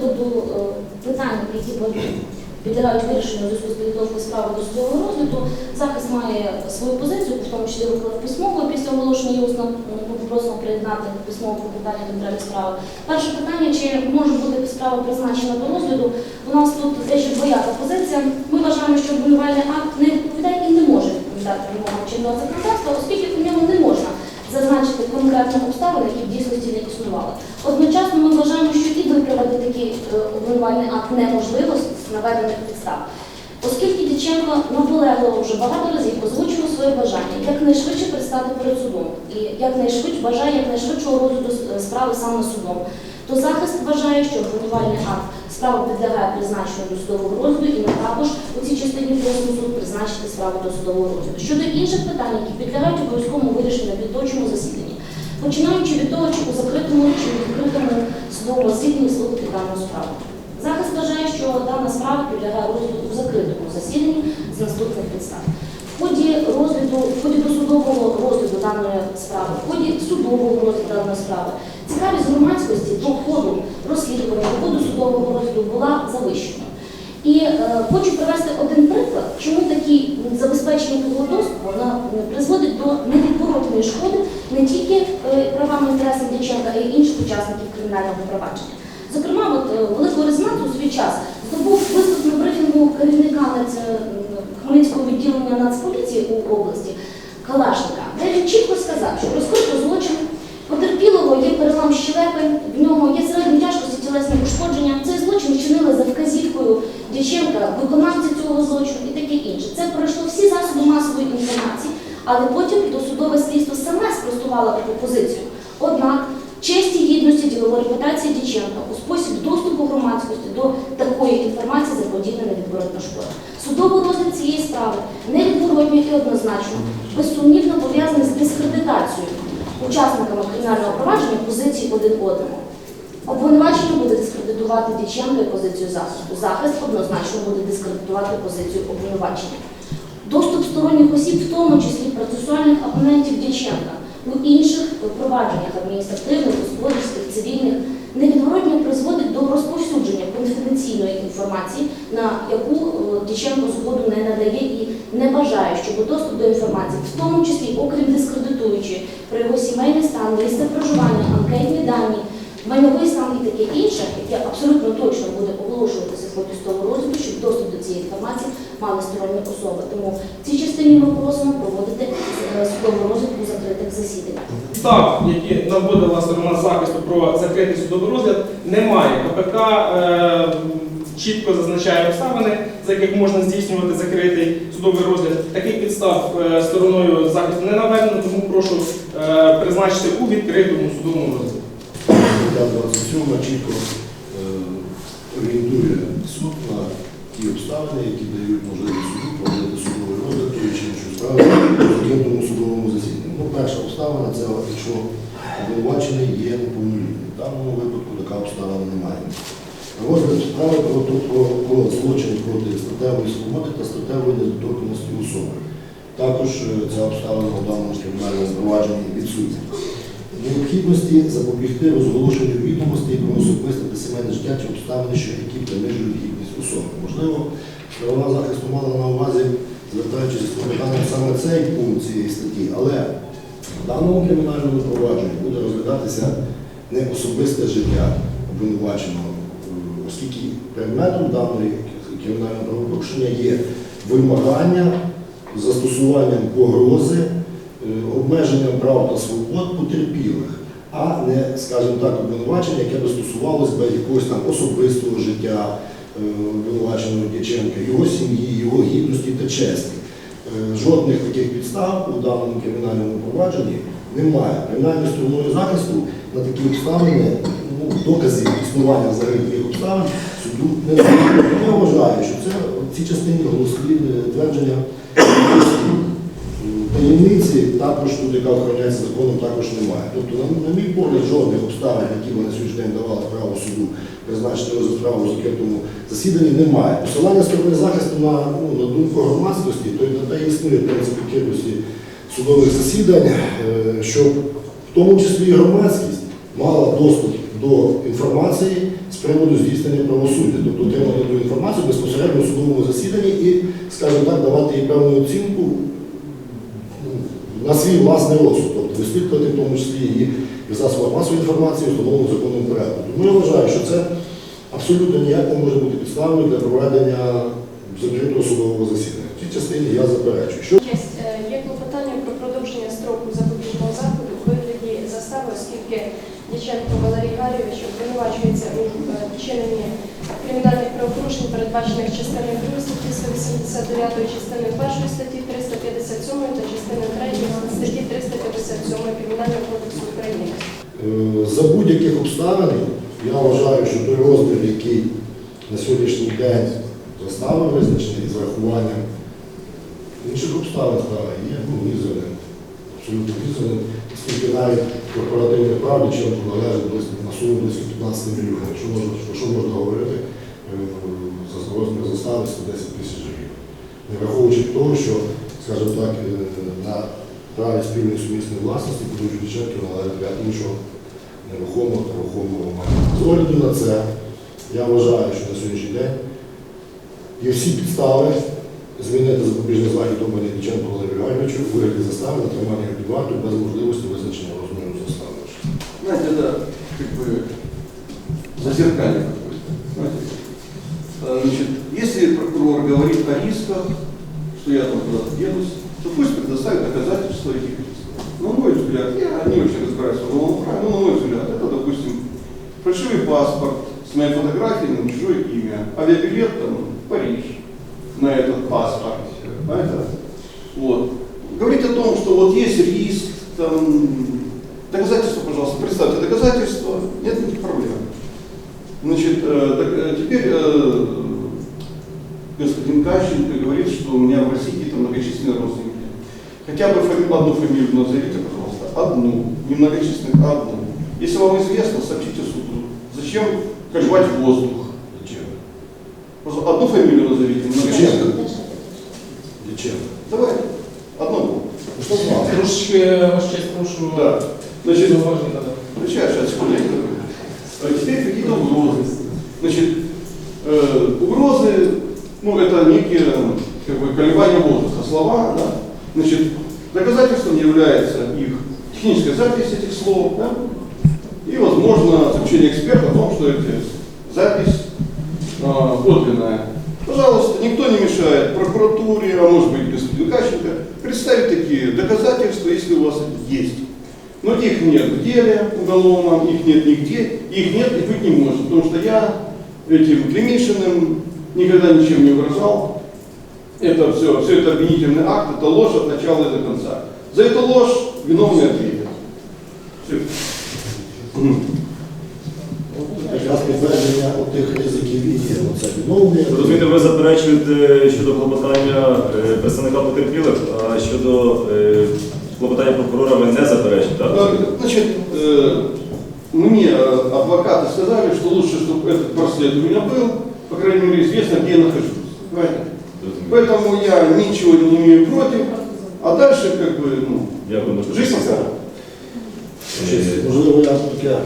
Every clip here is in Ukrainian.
приводу е, питань, які підлягають вирішенню зв'язку з підготовкою справи до судового розгляду, захист має свою позицію, в тому числі виклав письмово після оголошення усно ми попросимо приєднати письмове клопотання до матеріалів справи. Перше питання, чи може бути справа призначена до розгляду? У нас тут дещо двояка позиція. Ми вважаємо, що обвинувальний акт не відповідає і не може відповідати вимогам чинного законодавства, оскільки у ньому не можна зазначити конкретних обставин, які в дійсності не існували. Одночасно ми вважаємо, що і такий е, обвинувальний акт неможливо з наведених підстав. Оскільки Дяченко наполегливо вже багато разів озвучував своє бажання якнайшвидше предстати перед судом і якнайшвидше бажає якнайшвидшого розгляду справи саме судом, то захист вважає, що обвинувальний акт справи підлягає призначенню до судового розгляду, і також у цій частині просимо суд призначити справу до судового розгляду. Щодо інших питань, які підлягають обов'язковому вирішенню на відточому засіданні, починаючи від того, чи у закритому чи у відкритому судовому засіданні слухати дану справу. Захист вважає, що дана справа підлягає розгляду у закритому засіданні з наступних підстав. В ході розгляду, в ході досудового розгляду даної справи, в ході судового розгляду даної справи, цікавість громадськості до ходу розслідування, до ходу судового розгляду була завищена. І е, хочу привести один приклад, чому забезпечення такого доступу на, м, призводить до невідворотної шкоди не тільки е, правам і інтересам Дяченка, а й інших учасників кримінального провадження. Зокрема, от, е, великого резонансу у свій час здобув виступ на брифінгу керівника Хмельницького відділення Нацполіції у області Калашника, де він чітко сказав, що розкрито злочин, потерпілого є перелам щелепи, в нього є середньої тяжкості тілесне пошкодження. Цей злочин вчинили за вказівкою Дяченка, виконавця цього злочину і таке інше. Це пройшло всі засоби масової інформації, але потім досудове слідство саме спростувало таку позицію. Однак честь і гідності ділової репутації Дяченка у спосіб доступу громадськості до такої інформації заподіяна невідворотна шкода. Судовий розгляд цієї справи невідворотно і однозначно, безсумнівно пов'язаний з дискредитацією учасниками кримінального провадження позиції один одному. Обвинувачення буде дискредитувати Дяченка позицію захисту. Захист однозначно буде дискредитувати позицію обвинувачення. Доступ сторонніх осіб, в тому числі процесуальних опонентів Дяченка, у інших провадженнях адміністративних, господарських, цивільних, невідворотно призводить до розповсюдження конфіденційної інформації, на яку е, Дяченко згоду не надає і не бажає, щоб доступ до інформації, в тому числі, окрім дискредитуючи про його сімейний стан, місце проживання, анкетні дані, майновий стан і таке інше, яке абсолютно точно буде оголошуватися в ході того розгляду, щоб доступ до цієї інформації мали сторонні особи. Тому в цій частині ми просимо проводити е, судовий розгляд у закритих засіданнях. Підстав, які наводила сторона захисту про закритий судовий розгляд, немає. КПК е, чітко зазначає обставини, за яких можна здійснювати закритий судовий розгляд. Таких підстав е, стороною захисту не наведено, тому прошу е, призначити у відкритому судовому розгляді. Стаття 27 чітко е, орієнтує суд на ті обставини, які дають можливість суду проводити судовий розгляд чи іншої справи в закритому судовому засіданні. Ну, перша обставина це якщо обвинувачений є неповнолітнім. В даному випадку така обставина немає. Розгляд справи про, про, про злочин проти статевої свободи та статевої недоторканості особи. Також е, ця обставина у даному кримінальному провадженні відсутня. Необхідності запобігти розголошенню відомостей про особисте та сімейне життя чи обставини, що які принижують гідність особи. Можливо, сторона захисту мала на увазі, звертаючись з клопотанням саме цей пункт цієї статті, але в даному кримінальному провадженні буде розглядатися не особисте життя обвинуваченого, оскільки предметом даної кримінального правопорушення є вимагання застосуванням погрози обмеженням прав та свобод потерпілих, а не, скажімо так, обвинувачення, яке би стосувалось би якогось там особистого життя е, обвинуваченого Дяченка, його сім'ї, його гідності та честі. Е, Жодних таких підстав у даному кримінальному провадженні немає. Кримінальною стороною захисту на такі обставини, ну, доказів існування взагалі таких обставин суду не знає. Я вважаю, що це в цій частині голослівне твердження також тут, яка охороняється законом, також немає. Тобто, на, на мій погляд, жодних обставин, які б на сьогоднішній день давали право суду призначити розгляд справи у закритому засіданні, немає. Посилання сторони захисту на, ну, на думку громадськості, то й на існує принцип відкритості судових засідань, е, щоб в тому числі і громадськість мала доступ до інформації з приводу здійснення правосуддя, тобто отримати ту інформацію безпосередньо в судовому засіданні і, скажімо так, давати їй певну оцінку на свій власний розсуд, тобто висвітлювати в тому числі і в масової інформації, встановленому законом порядку. Тому я вважаю, що це абсолютно ніяк не може бути підставою для проведення закритого судового засідання. В цій частині я заперечую. Що Честь, е, Є клопотання про продовження строку запобіжного заходу у вигляді застави, оскільки Дяченко Валерій Гарійович обвинувачується у е, вчиненні кримінальних правопорушень, передбачених частиною 2 статті 189, частиною 1 статті 357 та частиною 3 статті 357 Кримінального кодексу України. Е, За будь-яких обставин я вважаю, що той розмір, який на сьогоднішній день застави визначений з врахуванням інших обставин справи є ну, мізерним, абсолютно мізерним, оскільки навіть корпоративний правді чим належить на суму близько 15 мільйонів. Що можна, що можна говорити е, за розмір застави 110 тисяч гривень. Не враховуючи того, що, скажімо так, е, на праві спільної сумісної власності будуть належить ряд іншого нерухомого та рухомого майна. З огляду на це, я вважаю, що на сьогоднішній день є всі підстави змінити запобіжний захід Обані Дяченко Валерію Гайовичу у вигляді застави на тримання під без можливості визначення розміру застави. Как бы какое-то. Значит, если прокурор говорит о рисках, что я там куда-то денусь, то пусть предоставит доказательства этих. На мой взгляд, я не очень разбираюсь в уголовном праве, но на мой взгляд, это, допустим, фальшивый паспорт с моей фотографией на чужое имя, авиабилет там, Париж на этот паспорт. Понимаете? Вот. Говорить о том, что вот есть риск, там, доказательства, пожалуйста, представьте доказательства, нет никаких проблем. Значит, э, так, э, теперь э, господин Кащенко говорит, что у меня в России какие-то многочисленные родственники. Хотя бы фами- одну фамилию назовите, пожалуйста. Одну. Не многочисленных, а одну. Если вам известно, сообщите суду. Зачем колебать воздух? Зачем? Просто Одну фамилию назовите. многочисленных. Зачем? Давай. Одну. Ну, що з вами? Трошки ваш честь прошу. Да. Значит, зауваження додати. Сейчас, сейчас, секундочку. А теперь какие-то угрозы. Значит, э, угрозы, ну, это некие как бы, колебания воздуха. Слова, да? Значит, доказательством является их техническая запись этих слов, да? И, возможно, заключение эксперта о том, что эта запись э, подлинная. Пожалуйста, никто не мешает прокуратуре, а может быть, господину Кащенко, представить такие доказательства, если у вас есть. Но их нет в деле уголовном, их нет нигде, их нет и быть не может, потому что я этим Клемишиным никогда ничем не угрожал. Это все, все это обвинительный акт, это ложь от начала и до конца. За эту ложь виновные ответят. Все. Якраз підтвердження тих ризиків і є. Ну, Це відновлення. Розумієте, ви заперечуєте щодо клопотання е, представника потерпілих, а щодо е, клопотання прокурора ви не заперечуєте, так? Э, Значит, э, мне э, адвокаты сказали, что лучше, чтобы этот браслет у меня был, по крайней мере, известно, где я нахожусь. Понимаете? Поэтому я ничего не имею против, а дальше как бы, ну, Дякую, можете жизнь покажет. Можливо, я таке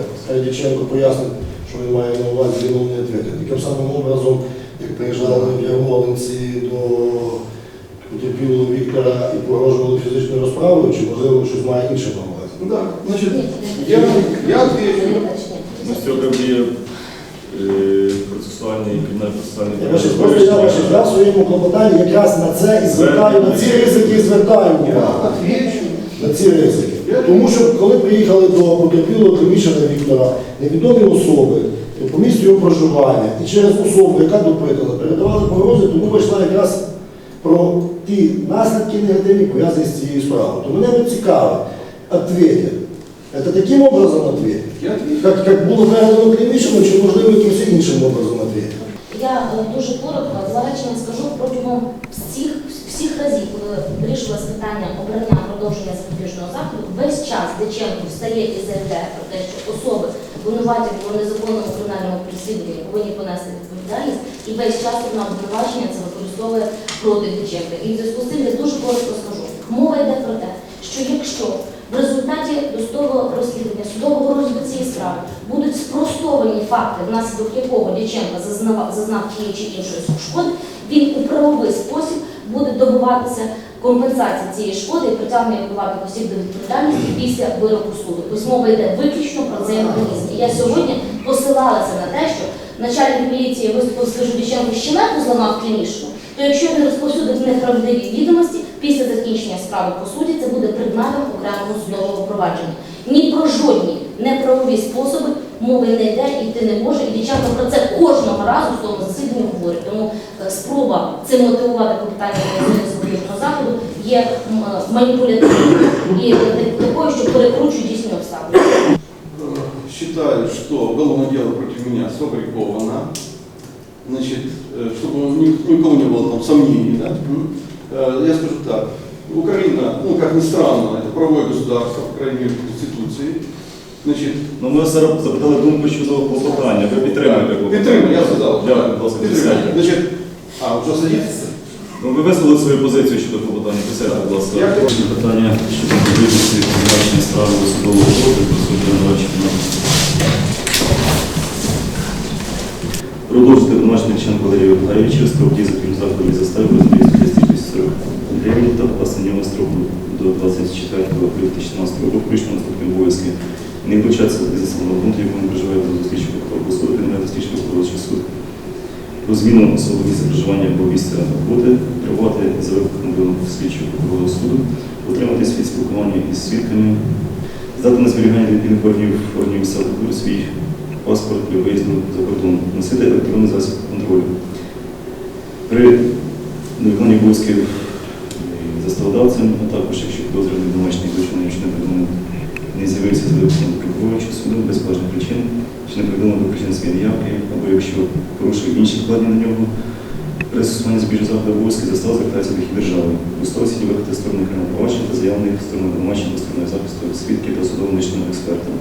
Дяченко пояснив, що він має на увазі відновлення відповіді. Таким самим образом, як приїжджали в Ярмолинці до потерпілого Віктора і погрожували фізичною розправою, чи можливо щось має інше на увазі? Ну Да, значит, Ні, я, я отвечу. ні, ні. Я ваше просто я ваше дав в своєму клопотанні якраз на це і звертаю, на ці ризики і звертаю увагу. На ці ризики. Тому що коли приїхали до потерпілого приміщення Віктора, невідомі особи по місцю його проживання і через особу, яка допитала, передавали погрози, тому вийшла якраз про ті наслідки негативні, пов'язані з цією справою. То мене от цікавить, ответять. Це таким образом? Я отвечу. Як, як було передано приміщено, чи можливо якимось іншим образом ответять? Я е, дуже коротко, два речення скажу протягом всіх, всіх разів, коли вирішилось питання обрання продовження запобіжного заходу, весь час Дяченко встає і заявляє про те, що особи винуваті в незаконному кримінальному переслідуванні повинні понести відповідальність, і весь час вона обвинувачення це використовує проти Дяченка. І в зв'язку з цим я дуже коротко скажу. Мова йде про те, що якщо в результаті досудового розслідування судового розгляду цієї справи будуть спростовані факти, внаслідок якого Дяченко зазнав, зазнав тієї чи іншої шкоди, він у правовий спосіб буде добиватися компенсації цієї шкоди і притягнення приватних осіб до відповідальності після вироку суду. Ось мова йде виключно про цей механізм. І я сьогодні посилалася на те, що начальник міліції виступив з Дяченко щелепу зламав клінічну, то якщо він розповсюдив неправдиві відомості, після закінчення справи по суді це буде предметом окремого судового провадження. Ні про жодні неправові способи мови не йде, йти не може. І Дяченко про це кожного разу в тому засіданні говорить. Тому е, спроба цим мотивувати по питанню організації запобіжного заходу є м, е, маніпулятивною і такою, що перекручує дійсні обставини. Э, Считаю, что уголовное дело против меня сфабриковано. Значит, э, чтобы ни, ни у кого не было там сомнений, да? Э, Я скажу так. Украина, ну как ни странно, это правовое государство, по крайней мере, Конституции. Значит, Ну, ми все запитали думку щодо клопотання. Ви підтримуєте клопотання? Підтримую, я сказав. Дякую, будь ласка, присядьте. Значит, а, вже садитися? Ну, ви висловили свою позицію щодо клопотання. Присядьте, будь ласка. Я хочу- Питання щодо можливості побачення справи до судового розгляду, суд обвинувачення. Продовжити обвинувачення Дяченко Валерія Віталійовича строк дії запобіжного заходу і застави розбій 240 гривень строку до 24 липня 2017 року, включно наступні обов'язки. Не включатися з заставного пункту, якому проживає до зустрічного прокурора суду, приймає зустрічного прокурора суд. Про зміну особи місця проживання або місця роботи, тривати за викликом до слідчого прокурора суду, утриматись від спілкування із свідками, здати на зберігання відповідних органів органів місцевої культури свій паспорт для виїзду за кордон, носити електронний засіб контролю. При невиконанні обов'язків що порушив інші вкладні на нього. При збіжжя збіжних заходів обов'язки застав звертається вихід держави. У стосі вихід сторонних провадження та заявлених сторонних домашнього сторони захисту свідків та судовничним експертам.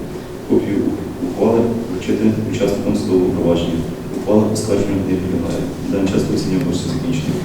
Копію ухвали вручити учасникам судового провадження. Ухвала оскарження не підлягає. Даний час оцінює може закінчено.